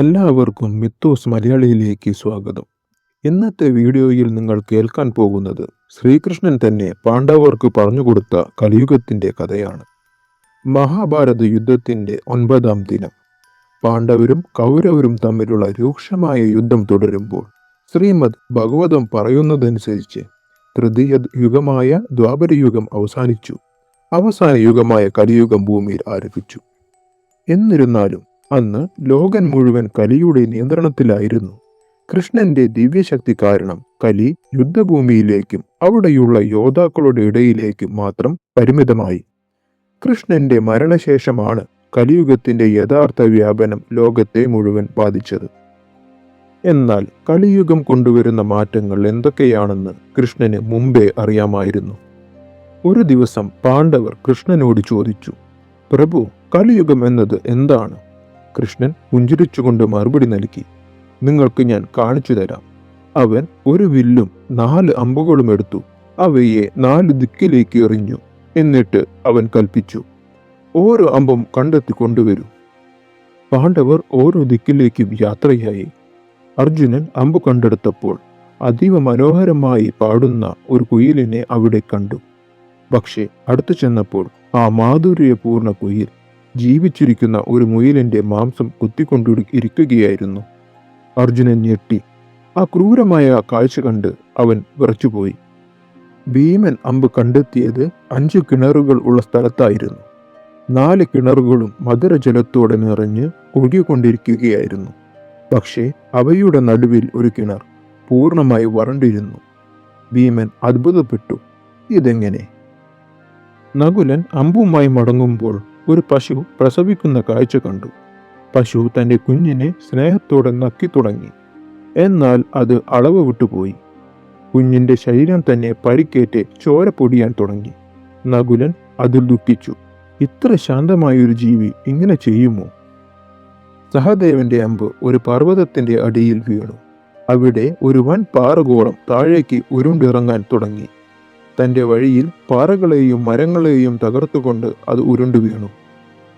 എല്ലാവർക്കും മിത്തോസ് മലയാളിയിലേക്ക് സ്വാഗതം. ഇന്നത്തെ വീഡിയോയിൽ നിങ്ങൾ കേൾക്കാൻ പോകുന്നത് ശ്രീകൃഷ്ണൻ തന്നെ പാണ്ഡവർക്ക് പറഞ്ഞുകൊടുത്ത കലിയുഗത്തിന്റെ കഥയാണ്. മഹാഭാരത യുദ്ധത്തിന്റെ ഒൻപതാം ദിനം. പാണ്ഡവരും കൗരവരും തമ്മിലുള്ള രൂക്ഷമായ യുദ്ധം തുടരുമ്പോൾ ശ്രീമദ് ഭഗവതം പറയുന്നതനുസരിച്ച് തൃതീയ യുഗമായ ദ്വാപരയുഗം അവസാനിച്ചു. അവസാന യുഗമായ കലിയുഗം ഭൂമിയിൽ ആരംഭിച്ചു. എന്നിരുന്നാലും അന്ന് ലോകൻ മുഴുവൻ കലിയുടെ നിയന്ത്രണത്തിലായിരുന്നു. കൃഷ്ണന്റെ ദിവ്യശക്തി കാരണം കലി യുദ്ധഭൂമിയിലേക്കും അവിടെയുള്ള യോദ്ധാക്കളുടെ ഇടയിലേക്കും മാത്രം പരിമിതമായി. കൃഷ്ണന്റെ മരണശേഷമാണ് കലിയുഗത്തിന്റെ യഥാർത്ഥ വ്യാപനം ലോകത്തെ മുഴുവൻ ബാധിച്ചത്. എന്നാൽ കലിയുഗം കൊണ്ടുവരുന്ന മാറ്റങ്ങൾ എന്തൊക്കെയാണെന്ന് കൃഷ്ണന് മുമ്പേ അറിയാമായിരുന്നു. ഒരു ദിവസം പാണ്ഡവർ കൃഷ്ണനോട് ചോദിച്ചു പ്രഭു കലിയുഗം എന്നത് എന്താണ്? കൃഷ്ണൻ പുഞ്ചിരിച്ചുകൊണ്ട് മറുപടി നൽകി. നിങ്ങൾക്ക് ഞാൻ കാണിച്ചു തരാം. അവൻ ഒരു വില്ലും നാല് അമ്പുകളും എടുത്തു. അവയെ നാല് ദിക്കിലേക്ക് എറിഞ്ഞു. എന്നിട്ട് അവൻ കൽപ്പിച്ചു. ഓരോ അമ്പും കണ്ടെത്തി കൊണ്ടുവരൂ. പാണ്ഡവർ ഓരോ ദിക്കിലേക്കും യാത്രയായി. അർജുനൻ അമ്പ് കണ്ടെടുത്തപ്പോൾ അതീവ മനോഹരമായി പാടുന്ന ഒരു കുയിലിനെ അവിടെ കണ്ടു. പക്ഷേ അടുത്തു ചെന്നപ്പോൾ ആ മാധുര്യപൂർണ കുയിൽ ജീവിച്ചിരിക്കുന്ന ഒരു മുയലിന്റെ മാംസം കുത്തിക്കൊണ്ടു ഇരിക്കുകയായിരുന്നു. അർജുനൻ ഞെട്ടി. ആ ക്രൂരമായ കാഴ്ച കണ്ട് അവൻ വിറച്ചുപോയി. ഭീമൻ അമ്പ് കണ്ടെത്തിയത് അഞ്ച് കിണറുകൾ ഉള്ള സ്ഥലത്തായിരുന്നു. നാല് കിണറുകളും മധുരജലത്തോടെ നിറഞ്ഞ് ഒഴുകിക്കൊണ്ടിരിക്കുകയായിരുന്നു. പക്ഷേ അവയുടെ നടുവിൽ ഒരു കിണർ പൂർണമായി വരണ്ടിരുന്നു. ഭീമൻ അത്ഭുതപ്പെട്ടു. ഇതെങ്ങനെ? നകുലൻ അമ്പുമായി മടങ്ങുമ്പോൾ ഒരു പശു പ്രസവിക്കുന്ന കാഴ്ച കണ്ടു. പശു തന്റെ കുഞ്ഞിനെ സ്നേഹത്തോടെ നക്കി തുടങ്ങി. എന്നാൽ അത് അളവ് വിട്ടുപോയി. കുഞ്ഞിന്റെ ശരീരം തന്നെ പരിക്കേറ്റ് ചോര പൊടിയാൻ തുടങ്ങി. നകുലൻ അതിൽ ദുഃഖിച്ചു. ഇത്ര ശാന്തമായൊരു ജീവി ഇങ്ങനെ ചെയ്യുമോ? സഹദേവന്റെ അമ്പ് ഒരു പർവതത്തിന്റെ അടിയിൽ വീണു. അവിടെ ഒരു വൻ പാറകോളം താഴേക്ക് ഉരുണ്ടിറങ്ങാൻ തുടങ്ങി. തന്റെ വഴിയിൽ പാറകളെയും മരങ്ങളെയും തകർത്തുകൊണ്ട് അത് ഉരുണ്ടു വീണു.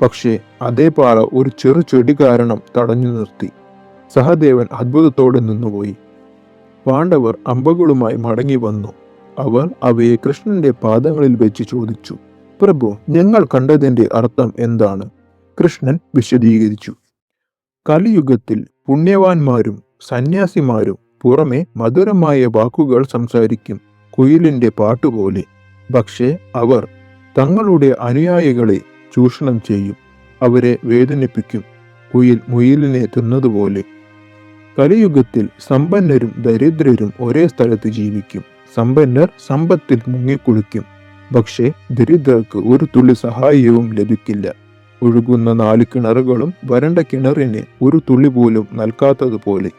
പക്ഷേ അതേ പാറ ഒരു ചെറു ചെടി കാരണം തടഞ്ഞു നിർത്തി. സഹദേവൻ അത്ഭുതത്തോടെ നിന്നുപോയി. പാണ്ഡവർ അമ്പകളുമായി മടങ്ങി വന്നു. അവർ അവയെ കൃഷ്ണന്റെ പാദങ്ങളിൽ വെച്ച് ചോദിച്ചു പ്രഭു ഞങ്ങൾ കണ്ടതിന്റെ അർത്ഥം എന്താണ്? കൃഷ്ണൻ വിശദീകരിച്ചു കലിയുഗത്തിൽ പുണ്യവാന്മാരും സന്യാസിമാരും പുറമെ മധുരമായ വാക്കുകൾ സംസാരിക്കും. കുയിലിന്റെ പാട്ടുപോലെ. പക്ഷേ അവർ തങ്ങളുടെ അനുയായികളെ ചൂഷണം ചെയ്യും. അവരെ വേദനിപ്പിക്കും. കുയിൽ മുയിലിനെ തിന്നതുപോലെ. കലിയുഗത്തിൽ സമ്പന്നരും ദരിദ്രരും ഒരേ സ്ഥലത്ത് ജീവിക്കും. സമ്പന്നർ സമ്പത്തിൽ മുങ്ങിക്കുളിക്കും. പക്ഷേ ദരിദ്രർക്ക് ഒരു തുള്ളി സഹായവും ലഭിക്കില്ല. ഒഴുകുന്ന നാല് കിണറുകളും വരണ്ട കിണറിന് ഒരു തുള്ളി പോലും നൽകാത്തതുപോലെ.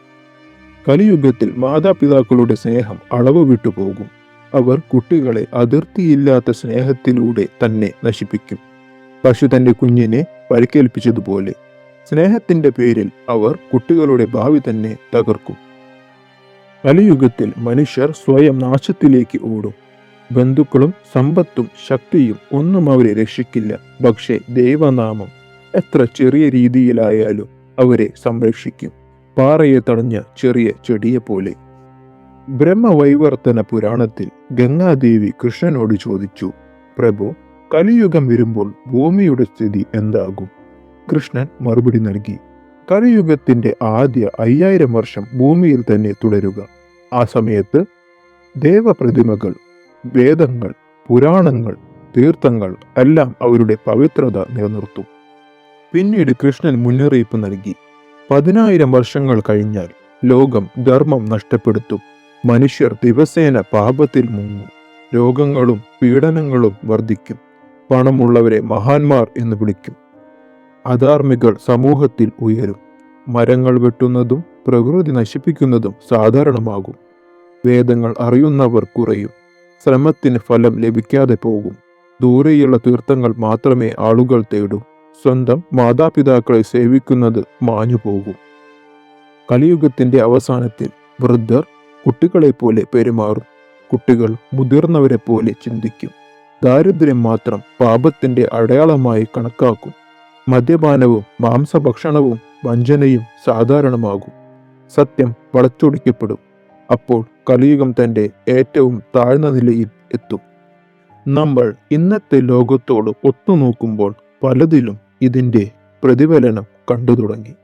കലിയുഗത്തിൽ മാതാപിതാക്കളുടെ സ്നേഹം അളവ് വിട്ടുപോകും. അവർ കുട്ടികളെ അതിർത്തിയില്ലാത്ത സ്നേഹത്തിലൂടെ തന്നെ നശിപ്പിക്കും. പശു തന്റെ കുഞ്ഞിനെ പരിക്കേൽപ്പിച്ചതുപോലെ സ്നേഹത്തിന്റെ പേരിൽ അവർ കുട്ടികളുടെ ഭാവി തന്നെ തകർക്കും. കലിയുഗത്തിൽ മനുഷ്യർ സ്വയം നാശത്തിലേക്ക് ഓടും. ബന്ധുക്കളും സമ്പത്തും ശക്തിയും ഒന്നും അവരെ രക്ഷിക്കില്ല. പക്ഷേ ദൈവനാമം എത്ര ചെറിയ രീതിയിലായാലും അവരെ സംരക്ഷിക്കും. പാറയെ തടഞ്ഞ ചെറിയ ചെടിയെ പോലെ ബ്രഹ്മവൈവർത്തന പുരാണത്തിൽ ഗംഗാദേവി കൃഷ്ണനോട് ചോദിച്ചു പ്രഭു കലിയുഗം വരുമ്പോൾ ഭൂമിയുടെ സ്ഥിതി എന്താകും? കൃഷ്ണൻ മറുപടി നൽകി കലിയുഗത്തിന്റെ ആദ്യ അയ്യായിരം വർഷം ഭൂമിയിൽ തന്നെ തുടരുക. ആ സമയത്ത് ദേവപ്രതിമകൾ വേദങ്ങൾ പുരാണങ്ങൾ തീർത്ഥങ്ങൾ എല്ലാം അവരുടെ പവിത്രത നിലനിർത്തും. പിന്നീട് കൃഷ്ണൻ മുന്നറിയിപ്പ് നൽകി പതിനായിരം വർഷങ്ങൾ കഴിഞ്ഞാൽ ലോകം ധർമ്മം നഷ്ടപ്പെടുത്തും. മനുഷ്യർ ദിവസേന പാപത്തിൽ മുങ്ങും. രോഗങ്ങളും പീഡനങ്ങളും വർദ്ധിക്കും പണമുള്ളവരെ മഹാന്മാർ എന്ന് വിളിക്കും. അധാർമികൾ സമൂഹത്തിൽ ഉയരും. മരങ്ങൾ വെട്ടുന്നതും പ്രകൃതി നശിപ്പിക്കുന്നതും സാധാരണമാകും. വേദങ്ങൾ അറിയുന്നവർ കുറയും. ശ്രമത്തിന് ഫലം ലഭിക്കാതെ പോകും. ദൂരെയുള്ള തീർത്ഥങ്ങൾ മാത്രമേ ആളുകൾ തേടൂ. സ്വന്തം മാതാപിതാക്കളെ സേവിക്കുന്നത് മാഞ്ഞുപോകും. കലിയുഗത്തിന്റെ അവസാനത്തിൽ വൃദ്ധർ കുട്ടികളെ പോലെ പെരുമാറും. കുട്ടികൾ മുതിർന്നവരെ പോലെ ചിന്തിക്കും. ദാരിദ്ര്യം മാത്രം പാപത്തിന്റെ അടയാളമായി കണക്കാക്കും. മദ്യപാനവും മാംസഭക്ഷണവും വഞ്ചനയും സാധാരണമാകും. സത്യം വളച്ചൊടിക്കപ്പെടും. അപ്പോൾ കലിയുഗം തന്റെ ഏറ്റവും താഴ്ന്ന നിലയിൽ എത്തും. നമ്മൾ ഇന്നത്തെ ലോകത്തോട് ഒത്തുനോക്കുമ്പോൾ പലതിലും ഇതിന്റെ പ്രതിഫലനം കണ്ടു തുടങ്ങി